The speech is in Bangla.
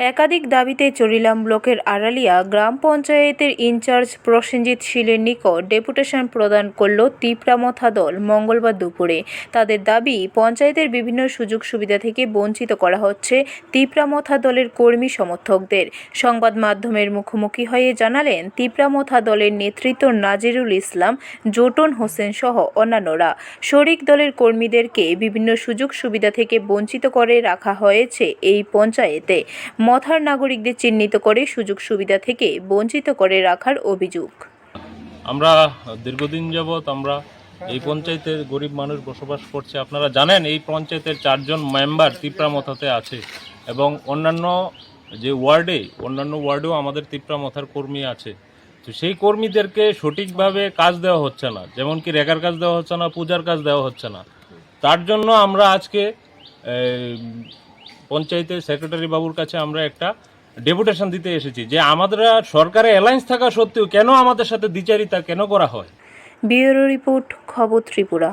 একাধিক দাবিতে চরিলাম ব্লকের আড়ালিয়া গ্রাম পঞ্চায়েতের ইনচার্জ প্রসেনজিৎ শীলের নিকট ডেপুটেশন প্রদান করল তিপ্রামথা দল মঙ্গলবার দুপুরে। তাদের দাবি, পঞ্চায়েতের বিভিন্ন সুযোগ সুবিধা থেকে বঞ্চিত করা হচ্ছে তিপ্রামথা দলের কর্মী সমর্থকদের। সংবাদ মাধ্যমের মুখোমুখি হয়ে জানালেন তিপ্রামথা দলের নেতৃত্ব নাজিরুল ইসলাম, জোটন হোসেন সহ অন্যান্যরা। শরিক দলের কর্মীদেরকে বিভিন্ন সুযোগ সুবিধা থেকে বঞ্চিত করে রাখা হয়েছে এই পঞ্চায়েতে। মথার নাগরিকদের চিহ্নিত করে সুযোগ সুবিধা থেকে বঞ্চিত করে রাখার অভিযোগ। আমরা দীর্ঘদিন যাবৎ আমরা এই পঞ্চায়েতের গরিব মানুষ বসবাস করছে। আপনারা জানেন এই পঞ্চায়েতের চারজন মেম্বার তিপ্রামথাতে আছে এবং অন্যান্য যে ওয়ার্ডে, অন্যান্য ওয়ার্ডেও আমাদের তিপ্রা মথার কর্মী আছে। তো সেই কর্মীদেরকে সঠিকভাবে কাজ দেওয়া হচ্ছে না। যেমন কি রেখার কাজ দেওয়া হচ্ছে না, পূজার কাজ দেওয়া হচ্ছে না। তার জন্য আমরা আজকে পঞ্চায়েতের সেক্রেটারি বাবুর কাছে আমরা একটা ডেপুটেশন দিতে এসেছি যে আমাদের সরকারে অ্যালায়েন্স থাকা সত্ত্বেও কেন আমাদের সাথে দ্বিচারিতা কেন করা হয়? ব্যুরো রিপোর্ট, খবর ত্রিপুরা।